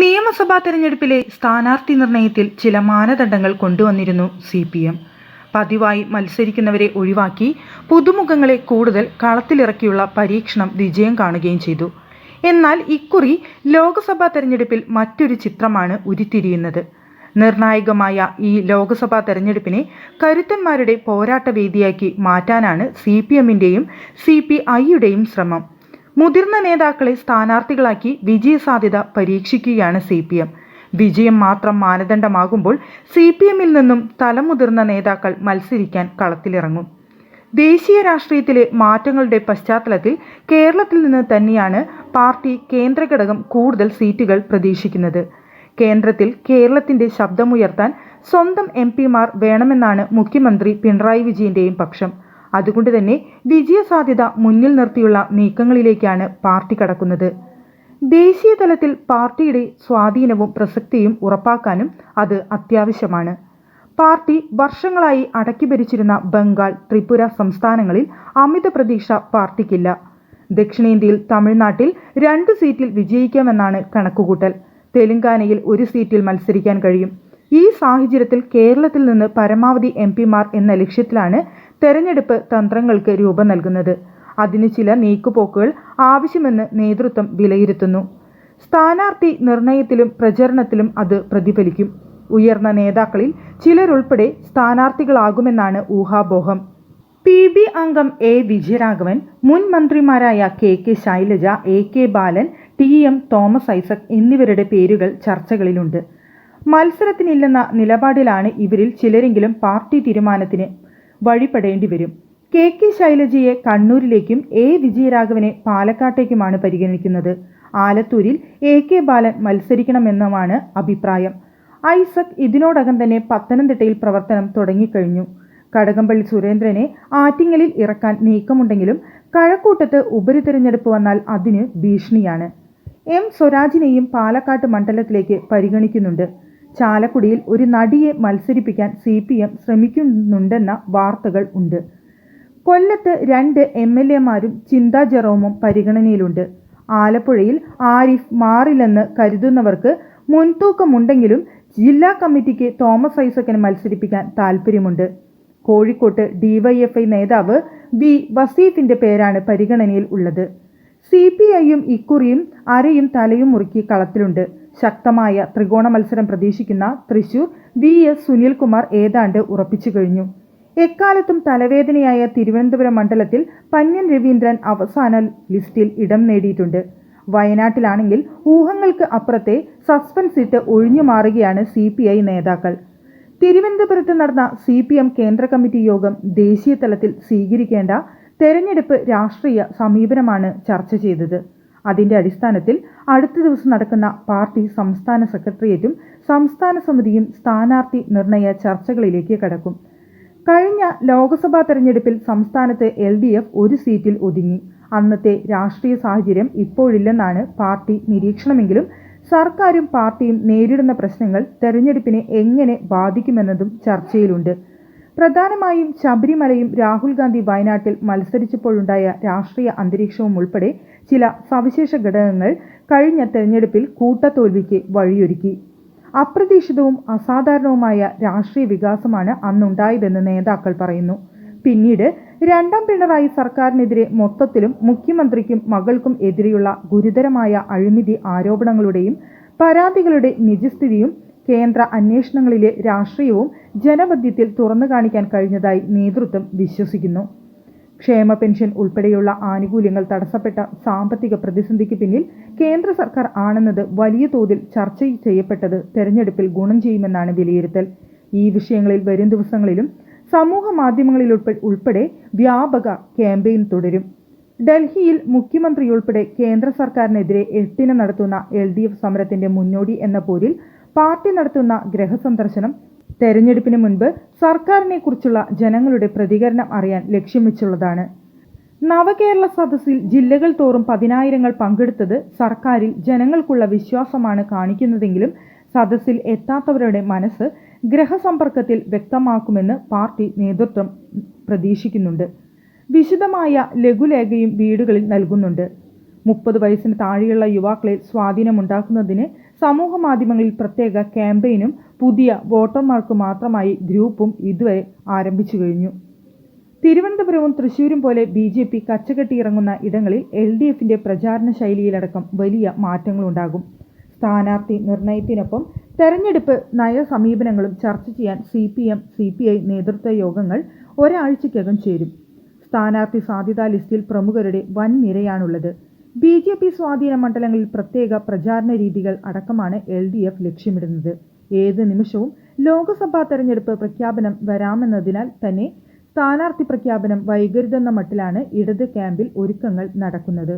നിയമസഭാ തെരഞ്ഞെടുപ്പിലെ സ്ഥാനാർത്ഥി നിർണയത്തിൽ ചില മാനദണ്ഡങ്ങൾ കൊണ്ടുവന്നിരുന്നു സി പി എം പതിവായി മത്സരിക്കുന്നവരെ ഒഴിവാക്കി പുതുമുഖങ്ങളെ കൂടുതൽ കളത്തിലിറക്കിയുള്ള പരീക്ഷണം വിജയം കാണുകയും ചെയ്തു. എന്നാൽ ഇക്കുറി ലോക്സഭാ തെരഞ്ഞെടുപ്പിൽ മറ്റൊരു ചിത്രമാണ് ഉരുത്തിരിയുന്നത്. നിർണായകമായ ഈ ലോക്സഭാ തെരഞ്ഞെടുപ്പിനെ കരുത്തന്മാരുടെ പോരാട്ട വേദിയാക്കി മാറ്റാനാണ് സി പി എമ്മിന്റെയും സി പി ഐയുടെയും ശ്രമം. മുതിർന്ന നേതാക്കളെ സ്ഥാനാർത്ഥികളാക്കി വിജയസാധ്യത പരീക്ഷിക്കുകയാണ് സി പി എം. വിജയം മാത്രം മാനദണ്ഡമാകുമ്പോൾ സി പി എമ്മിൽ നിന്നും തലമുതിർന്ന നേതാക്കൾ മത്സരിക്കാൻ കളത്തിലിറങ്ങും. ദേശീയ രാഷ്ട്രീയത്തിലെ മാറ്റങ്ങളുടെ പശ്ചാത്തലത്തിൽ കേരളത്തിൽ നിന്ന് തന്നെയാണ് പാർട്ടി കേന്ദ്ര ഘടകം കൂടുതൽ സീറ്റുകൾ പ്രതീക്ഷിക്കുന്നത്. കേന്ദ്രത്തിൽ കേരളത്തിന്റെ ശബ്ദമുയർത്താൻ സ്വന്തം എം പിമാർ വേണമെന്നാണ് മുഖ്യമന്ത്രി പിണറായി വിജയന്റെയും പക്ഷം. അതുകൊണ്ട് തന്നെ വിജയസാധ്യത മുന്നിൽ നിർത്തിയുള്ള നീക്കങ്ങളിലേക്കാണ് പാർട്ടി കടക്കുന്നത്. ദേശീയ തലത്തിൽ പാർട്ടിയുടെ സ്വാധീനവും പ്രസക്തിയും ഉറപ്പാക്കാനും അത് അത്യാവശ്യമാണ്. പാർട്ടി വർഷങ്ങളായി അടക്കി ഭരിച്ചിരുന്ന ബംഗാൾ ത്രിപുര സംസ്ഥാനങ്ങളിൽ അമിത പ്രതീക്ഷ പാർട്ടിക്കില്ല. ദക്ഷിണേന്ത്യയിൽ തമിഴ്നാട്ടിൽ രണ്ട് സീറ്റിൽ വിജയിക്കാമെന്നാണ് കണക്കുകൂട്ടൽ. തെലങ്കാനയിൽ ഒരു സീറ്റിൽ മത്സരിക്കാൻ കഴിയും. ഈ സാഹചര്യത്തിൽ കേരളത്തിൽ നിന്ന് പരമാവധി എം പിമാർ എന്ന ലക്ഷ്യത്തിലാണ് തെരഞ്ഞെടുപ്പ് തന്ത്രങ്ങൾക്ക് രൂപം നൽകുന്നത്. അതിന് ചില നീക്കുപോക്കുകൾ ആവശ്യമെന്ന് നേതൃത്വം വിലയിരുത്തുന്നു. സ്ഥാനാർത്ഥി നിർണയത്തിലും പ്രചരണത്തിലും അത് പ്രതിഫലിക്കും. ഉയർന്ന നേതാക്കളിൽ ചിലരുൾപ്പെടെ സ്ഥാനാർത്ഥികളാകുമെന്നാണ് ഊഹാപോഹം. പി ബി അംഗം എ വിജയരാഘവൻ മുൻ മന്ത്രിമാരായ K K Shailaja A K Balan T M Thomas Isaac എന്നിവരുടെ പേരുകൾ ചർച്ചകളിലുണ്ട്. മത്സരത്തിനില്ലെന്ന നിലപാടിലാണ് ഇവരിൽ ചിലരെങ്കിലും പാർട്ടി തീരുമാനത്തിന് വഴിപ്പെടേണ്ടി വരും. കെ കെ ശൈലജയെ കണ്ണൂരിലേക്കും എ വിജയരാഘവനെ പാലക്കാട്ടേക്കുമാണ് പരിഗണിക്കുന്നത്. ആലത്തൂരിൽ എ കെ ബാലൻ മത്സരിക്കണമെന്നുമാണ് അഭിപ്രായം. ഐസക് ഇതിനോടകം തന്നെ പത്തനംതിട്ടയിൽ പ്രവർത്തനം തുടങ്ങിക്കഴിഞ്ഞു. കടകംപള്ളി സുരേന്ദ്രനെ ആറ്റിങ്ങലിൽ ഇറക്കാൻ നീക്കമുണ്ടെങ്കിലും കഴക്കൂട്ടത്ത് ഉപരിതെരഞ്ഞെടുപ്പ് വന്നാൽ അതിന് ഭീഷണിയാണ്. എം സ്വരാജിനെയും പാലക്കാട്ട് മണ്ഡലത്തിലേക്ക് പരിഗണിക്കുന്നുണ്ട്. ചാലക്കുടിയിൽ ഒരു നടിയെ മത്സരിപ്പിക്കാൻ സി പി എം ശ്രമിക്കുന്നുണ്ടെന്ന വാർത്തകൾ ഉണ്ട്. കൊല്ലത്ത് രണ്ട് എം എൽ എമാരും ചിന്താ ജെറോമും പരിഗണനയിലുണ്ട്. ആലപ്പുഴയിൽ ആരിഫ് മാറില്ലെന്ന് കരുതുന്നവർക്ക് മുൻതൂക്കമുണ്ടെങ്കിലും ജില്ലാ കമ്മിറ്റിക്ക് തോമസ് ഐസക്കിന് മത്സരിപ്പിക്കാൻ താൽപ്പര്യമുണ്ട്. കോഴിക്കോട്ട് ഡിവൈഎഫ്ഐ നേതാവ് വി വസീഫിന്റെ പേരാണ് പരിഗണനയിൽ ഉള്ളത്. സി പി ഐയും ഇക്കുറിയും അരയും തലയും മുറുക്കി കളത്തിലുണ്ട്. ശക്തമായ ത്രികോണ മത്സരം പ്രതീക്ഷിക്കുന്ന തൃശൂർ വി എസ് സുനിൽകുമാർ ഏതാണ്ട് ഉറപ്പിച്ചു കഴിഞ്ഞു. എക്കാലത്തും തലവേദനയായ തിരുവനന്തപുരം മണ്ഡലത്തിൽ പന്യൻ രവീന്ദ്രൻ അവസാന ലിസ്റ്റിൽ ഇടം നേടിയിട്ടുണ്ട്. വയനാട്ടിലാണെങ്കിൽ ഊഹങ്ങൾക്ക് അപ്പുറത്തെ സസ്പെൻസ് ഇട്ട് ഒഴിഞ്ഞു മാറുകയാണ് സി പി ഐ നേതാക്കൾ. തിരുവനന്തപുരത്ത് നടന്ന സി പി എം കേന്ദ്ര കമ്മിറ്റി യോഗം ദേശീയ തലത്തിൽ സ്വീകരിക്കേണ്ട തെരഞ്ഞെടുപ്പ് രാഷ്ട്രീയ സമീപനമാണ് ചർച്ച ചെയ്തത്. അതിന്റെ അടിസ്ഥാനത്തിൽ അടുത്ത ദിവസം നടക്കുന്ന പാർട്ടി സംസ്ഥാന സെക്രട്ടേറിയറ്റും സംസ്ഥാന സമിതിയും സ്ഥാനാർത്ഥി നിർണയ ചർച്ചകളിലേക്ക് കടക്കും. കഴിഞ്ഞ ലോക്സഭാ തെരഞ്ഞെടുപ്പിൽ സംസ്ഥാനത്ത് എൽ ഡി എഫ് ഒരു സീറ്റിൽ ഒതുങ്ങി. അന്നത്തെ രാഷ്ട്രീയ സാഹചര്യം ഇപ്പോഴില്ലെന്നാണ് പാർട്ടി നിരീക്ഷണമെങ്കിലും സർക്കാരും പാർട്ടിയും നേരിടുന്ന പ്രശ്നങ്ങൾ തെരഞ്ഞെടുപ്പിനെ എങ്ങനെ ബാധിക്കുമെന്നതും ചർച്ചയിലുണ്ട്. പ്രധാനമായും ശബരിമലയും രാഹുൽ ഗാന്ധി വയനാട്ടിൽ മത്സരിച്ചപ്പോഴുണ്ടായ രാഷ്ട്രീയ അന്തരീക്ഷവും ഉൾപ്പെടെ ചില സവിശേഷ ഘടകങ്ങൾ കഴിഞ്ഞ തെരഞ്ഞെടുപ്പിൽ കൂട്ടത്തോൽവിക്ക് വഴിയൊരുക്കി. അപ്രതീക്ഷിതവും അസാധാരണവുമായ രാഷ്ട്രീയ വികാസമാണ് അന്നുണ്ടായതെന്ന് നേതാക്കൾ പറയുന്നു. പിന്നീട് രണ്ടാം പിണറായി സർക്കാരിനെതിരെ മൊത്തത്തിലും മുഖ്യമന്ത്രിക്കും മകൾക്കും എതിരെയുള്ള ഗുരുതരമായ അഴിമതി ആരോപണങ്ങളുടെയും പരാതികളുടെ നിജസ്ഥിതിയും കേന്ദ്ര അന്വേഷണങ്ങളിലെ രാഷ്ട്രീയവും ജനമധ്യത്തിൽ തുറന്നു കാണിക്കാൻ കഴിഞ്ഞതായി നേതൃത്വം വിശ്വസിക്കുന്നു. ക്ഷേമ പെൻഷൻ ഉൾപ്പെടെയുള്ള ആനുകൂല്യങ്ങൾ തടസ്സപ്പെട്ട സാമ്പത്തിക പ്രതിസന്ധിക്ക് പിന്നിൽ കേന്ദ്ര സർക്കാർ ആണെന്നത് വലിയ തോതിൽ ചർച്ച ചെയ്യപ്പെട്ടത് തെരഞ്ഞെടുപ്പിൽ ഗുണം ചെയ്യുമെന്നാണ് വിലയിരുത്തൽ. ഈ വിഷയങ്ങളിൽ വരും ദിവസങ്ങളിലും സമൂഹ മാധ്യമങ്ങളിൽ ഉൾപ്പെടെ വ്യാപക ക്യാമ്പയിൻ തുടരും. ഡൽഹിയിൽ മുഖ്യമന്ത്രിയുൾപ്പെടെ കേന്ദ്ര സർക്കാരിനെതിരെ എട്ടിന് നടത്തുന്ന എൽ ഡി എഫ് സമരത്തിന്റെ മുന്നോടി എന്ന പോരിൽ പാർട്ടി നടത്തുന്ന ഗ്രഹസന്ദർശനം തെരഞ്ഞെടുപ്പിന് മുൻപ് സർക്കാരിനെ കുറിച്ചുള്ള ജനങ്ങളുടെ പ്രതികരണം അറിയാൻ ലക്ഷ്യം വെച്ചുള്ളതാണ്. നവകേരള സദസ്സിൽ ജില്ലകൾ തോറും പതിനായിരങ്ങൾ പങ്കെടുത്തത് സർക്കാരിൽ ജനങ്ങൾക്കുള്ള വിശ്വാസമാണ് കാണിക്കുന്നതെങ്കിലും സദസ്സിൽ എത്താത്തവരുടെ മനസ്സ് ഗ്രഹസമ്പർക്കത്തിൽ വ്യക്തമാക്കുമെന്ന് പാർട്ടി നേതൃത്വം പ്രതീക്ഷിക്കുന്നുണ്ട്. വിശദമായ ലഘുലേഖയും വീടുകളിൽ നൽകുന്നുണ്ട്. മുപ്പത് വയസ്സിന് താഴെയുള്ള യുവാക്കളിൽ സ്വാധീനമുണ്ടാക്കുന്നതിന് സമൂഹ മാധ്യമങ്ങളിൽ പ്രത്യേക ക്യാമ്പയിനും പുതിയ വോട്ടർമാർക്ക് മാത്രമായി ഗ്രൂപ്പും ഇതുവരെ ആരംഭിച്ചു കഴിഞ്ഞു. തിരുവനന്തപുരവും തൃശൂരും പോലെ ബി ജെ പി കച്ചകെട്ടിയിറങ്ങുന്ന ഇടങ്ങളിൽ എൽ ഡി എഫിന്റെ പ്രചാരണ ശൈലിയിലടക്കം വലിയ മാറ്റങ്ങളുണ്ടാകും. സ്ഥാനാർത്ഥി നിർണയത്തിനൊപ്പം തെരഞ്ഞെടുപ്പ് നയ സമീപനങ്ങളും ചർച്ച ചെയ്യാൻ C P M C P I നേതൃത്വ യോഗങ്ങൾ ഒരാഴ്ചയ്ക്കകം ചേരും. സ്ഥാനാർത്ഥി സാധ്യതാ ലിസ്റ്റിൽ പ്രമുഖരുടെ വൻ നിരയാണുള്ളത് ബി ജെ പി സ്വാധീന മണ്ഡലങ്ങളിൽ പ്രത്യേക പ്രചാരണ രീതികൾ അടക്കമാണ് എൽ ഡി എഫ് ലക്ഷ്യമിടുന്നത്. ഏത് നിമിഷവും ലോക്സഭാ തെരഞ്ഞെടുപ്പ് പ്രഖ്യാപനം വരാമെന്നതിനാൽ തന്നെ സ്ഥാനാർത്ഥി പ്രഖ്യാപനം വൈകരുതെന്ന മട്ടിലാണ് ഇടത് ക്യാമ്പിൽ ഒരുക്കങ്ങൾ നടക്കുന്നത്.